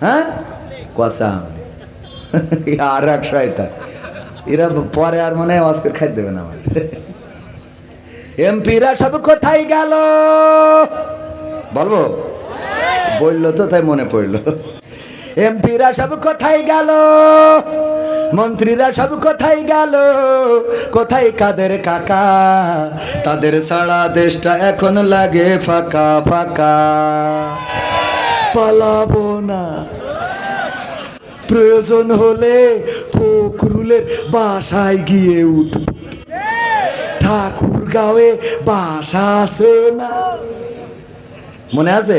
হ্যাঁ? কষা আমলি। আর এক শয়তান। এরা পরে আর মনে হয় অস্কর খাই দেবে না আমার এমপিরা সব কোথায় গেল? বলব? বলল তো, তাই মনে পড়ল। এমপিরা সব কোথায় গেল? মন্ত্রীরা সব কোথায় গেল? কোথায় কাদের কাকা? তাদের সারা দেশটা এখন লাগে ফাঁকা ফাঁকা। পালাবো না। প্রয়োজন হলে ফকরুলের বাসায় গিয়ে উঠব ঠাকুর গাঁয়ে বাসা আছে না? মনে আছে?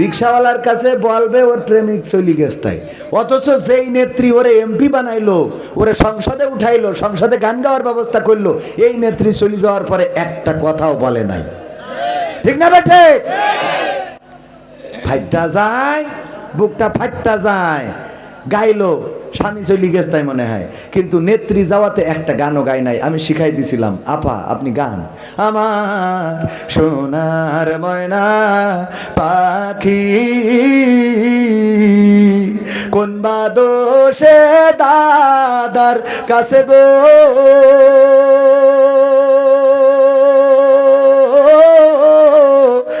রিক্সাওয়ালার কাছে বলবে ওর প্রেমিক চলি গেছে তাই। অথচ যেই নেত্রী ওরে এমপি বানাইলো ওরে সংসদে উঠাইলো সংসদে গান গাওয়ার ব্যবস্থা করল এই নেত্রী চলে যাওয়ার পরে একটা কথাও বলে নাই। ঠিক না বেঠে? ফাইটটা যায় বুকটা ফাইটটা যায়। গাইলো, স্বামী চলি গেছে তাই মনে হয়। কিন্তু নেত্রী যাওয়াতে একটা গানও গাই নাই, আমি শিখাই দিছিলাম, আপা, আপনি গান। আমার সোনার ময়না পাখি, কোন বা দোষে দাদার কাছে গো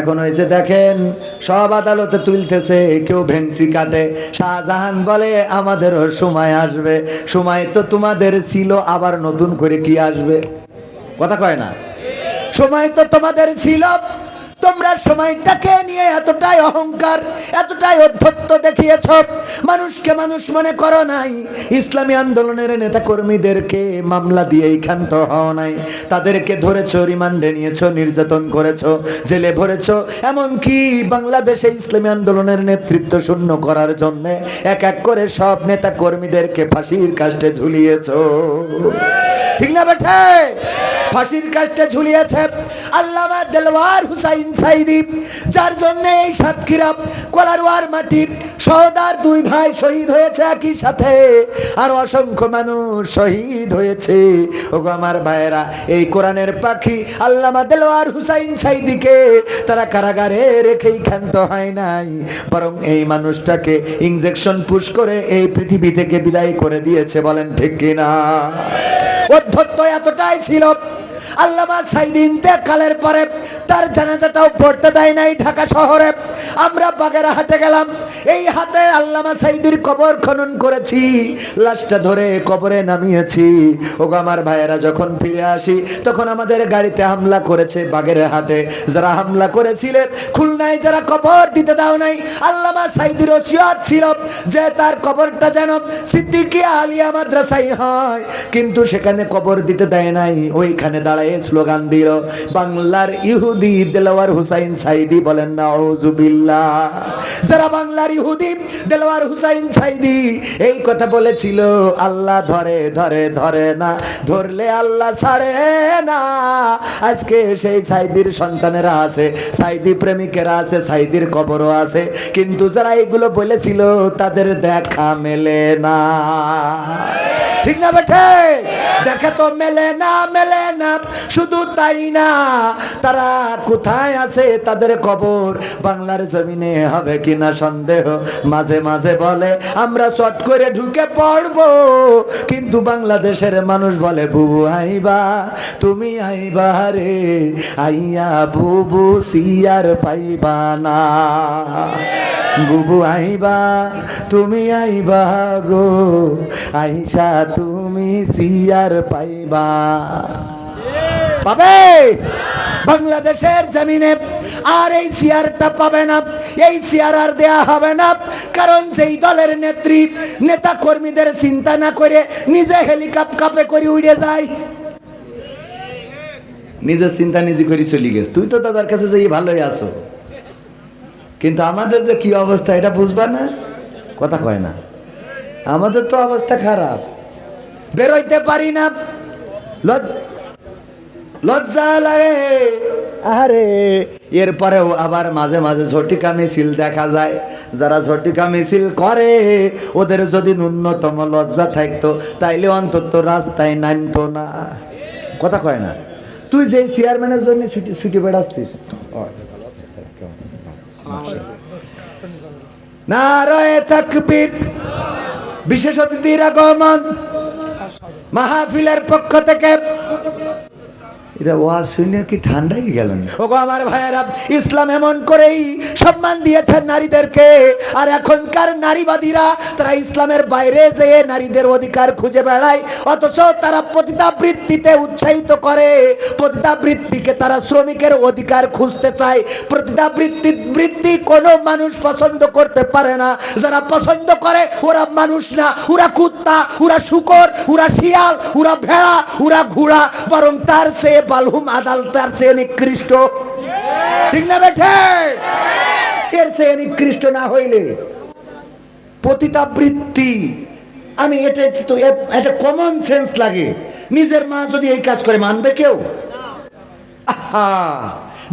এখন ওই যে দেখেন, সব আদালতে তুলতেছে, কেউ ভেন্সি কাটে। শাহজাহান বলে, আমাদেরও সময় আসবে। সময় তো তোমাদের ছিল, আবার নতুন করে কি আসবে? কথা কয় না। সময় তো তোমাদের ছিল তোমরা সময়টাকে নিয়ে এতটাই অহংকার, এতটাই অধ্যত্ত দেখিয়েছ। মানুষকে মানুষ মনে করো নাই, ইসলামী আন্দোলনের নেতা কর্মীদেরকে মামলা দিয়েই ক্ষান্ত হও নাই। তাদেরকে ধরেছ, রিমান্ডে নিয়েছ, নির্যাতন করেছ, জেলে ভরেছ। এমনকি বাংলাদেশে ইসলামী আন্দোলনের নেতৃত্ব শূন্য করার জন্য এক এক করে সব নেতা কর্মীদেরকে ফাঁসির কাষ্টে ঝুলিয়েছ। ঠিক না বেঠে? ফাঁসির কাজটা ঝুলিয়েছে আল্লামা দেলওয়ার হুসাইন সাইদি, যার জন্য এই সাতক্ষীরা কলারোয়ার মাটির সহদার দুই ভাই শহীদ হয়েছে একই সাথে। আর অসংখ্য মানুষ শহীদ হয়েছে। ওগো আমার ভাইয়েরা, এই কোরআনের পাখি আল্লামা দেলওয়ার হুসাইন সাইদিকে তারা কারাগারে রেখেই ক্ষান্ত হয় নাই। বরং এই মানুষটাকে ইঞ্জেকশন পুশ করে এই পৃথিবী থেকে বিদায় করে দিয়েছে, বলেন ঠিক কিনা? অধ্যত্ত এতটাই ছিল আল্লামা সাইদিন কালের পরে তার জানাজাটাও পড়তে দেয় নাই ঢাকা শহরে। আমরা বাগেরা হাটে গেলাম, এই হাতে আল্লামা সাইদির কবর খনন করেছি, লাশটা ধরে কবরে নামিয়েছি। ওগো আমার ভাইয়েরা, যখন ফিরে আসি, তখন আমাদের গাড়িতে হামলা করেছে বাগের হাটে যারা হামলা করেছিলেন খুলনায় যারা কবর দিতে দাও নাই, আল্লামা সাইদির ওসিয়ত ছিল যে তার কবরটা যেন সিদ্দিকিয়া আলিয়া মাদ্রাসাই হয়, কিন্তু সেখানে কবর দিতে দেয় নাই, ওইখানে দাঁড়ায় স্লোগান দিল। বাংলার ইহুদি দেলোয়ার হুসাইন সাইদি বলেন না ওজুবিল্লাহ যারা বাংলার ইহুদি হুসাইন সাইদি, এই কথা বলেছিল, আল্লাহ ধরে ধরে ধরে না, ধরলে আল্লাহ ছাড়ে না। আজকে সেই সাইদির সন্তানেরা আছে, সাইদি প্রেমিকেরা আছে, সাইদির কবরও আছে, কিন্তু যারা এগুলো বলেছিল, তাদের দেখা মেলে না। ঠিক না বেঠে? দেখে তো মেলে না মেলে না শুধু তাই না, তারা কোথায় আছে তাদের কবর বাংলার জমিনে হবে কিনা সন্দেহ? মাঝে মাঝে বলে, আমরা চট করে ঢুকে পড়ব। কিন্তু বাংলাদেশের মানুষ বলে, বুবু আইবা, তুমি আইবা রে, আইয়া বুবু সিয়ার পাইবা না। বুবু আইবা, তুমি আইবা গো, আইসা তুমি সিয়ার পাইবা। পাবে? বাংলাদেশের জমিনে আর এই চেয়ারটা পাবে না, এই চেয়ার আর দেয়া হবে না। কারণ যেই দলের নেত্রী, নেতা কর্মীদের চিন্তা না করে নিজে হেলিকপ্টারে করে উড়ে যায়। নিজের চিন্তা নিজে করে চলে গেছ। তুই তো দাদার কাছে যাই ভালোই আছো। কিন্তু আমাদের যে কি অবস্থা, এটা বুঝবা না? কথা কয় না। আমাদের তো অবস্থা খারাপ। বেরোইতে পারি না। লজ লজ্জা লাগে। আরে, এরপরেও আবার মাঝে মাঝে ঝটিকা মিছিল দেখা যায়। যারা ঝটিকা মিছিল করে, ওদের যদি ন্যূনতম লজ্জা থাকতো, তাইলে অন্তত রাস্তায় নামতো না। কথা কয় না। তুই যে চেয়ারম্যানের জন্য ছুটি ছুটি বেড়াচ্ছিস। নারায় তাকবীর। বিশেষ অতিথির আগমন। মাহফিলের পক্ষ থেকে এরা ওয়াজ শুনে কি ঠান্ডাই গেল ওগো আমার ভাইয়েরা ইসলাম এমন করেই সম্মান দিয়েছেন নারীদেরকে। আর এখনকার নারীবাদীরা, তারা ইসলামের বাইরে যেয়ে নারীদের অধিকার খুঁজে বেড়ায়, অথচ তারা পতিতাবৃত্তিতে উৎসাহিত করে। পতিতাবৃত্তিকে তারা শ্রমিকের অধিকার খুঁজতে চায়। পতিতাবৃত্তি বৃত্তি কোনো মানুষ পছন্দ করতে পারে না। যারা পছন্দ করে, ওরা মানুষ না। ওরা কুত্তা, ওরা শুকর, ওরা শিয়াল, ওরা ভেড়া, ওরা ঘোড়া, বরং তার চেয়ে বালহুম আদাল, তার চেয়ে নিকৃষ্ট। ঠিক না বেঠে? এর চেয়ে নিকৃষ্ট না হইলে পতিতাবৃত্তি আমি এটা তো এটা কমন সেন্স লাগে। নিজের মা যদি এই কাজ করে, মানবে কেউ? আহা!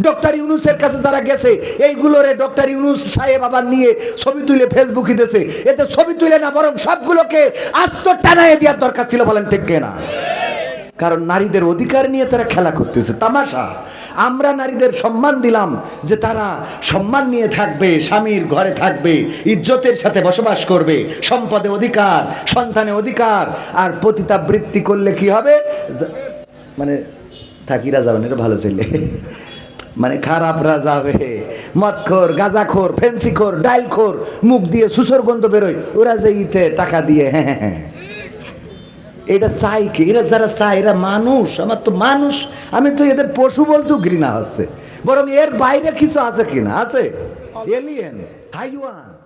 ডক্টর ইউনুসের কাছে যারা গেছে এইগুলোরে ডক্টর ইউনুস সাহেব আবার নিয়ে ছবি তুলে ফেসবুকে দিয়েছে। এতে ছবি তুলে না, বরং সবগুলোকে আস্ত টানায় দেওয়ার দরকার ছিল বলেন ঠিক না কারণ নারীদের অধিকার নিয়ে তারা খেলা করতেছে, তামাশা। আমরা নারীদের সম্মান দিলাম যে তারা সম্মান নিয়ে থাকবে, স্বামীর ঘরে থাকবে, ইজ্জতের সাথে বসবাস করবে, সম্পদে অধিকার, সন্তানে অধিকার, আর পতিতাবৃত্তি করলে কি হবে? মানে থাকিরা যাবেন এটা ভালো ছেলে। মানে খারাপ রাজা হয়ে, মদখোর, গাঁজাখোর, ফেন্সিখোর, ডাইলখোর, মুখ দিয়ে সুসর গন্ধ বেরোয়, ওরা যে ইতে টাকা দিয়ে হ্যাঁ হ্যাঁ হ্যাঁ। এটা চাই কি? এরা যারা চায়, এরা মানুষ, আমার তো মানুষ। আমি তো এদের পশু বলতেও ঘৃণা হচ্ছে। বরং এর বাইরে কিছু আছে কিনা? আছে? এলিয়েন হাইওয়ান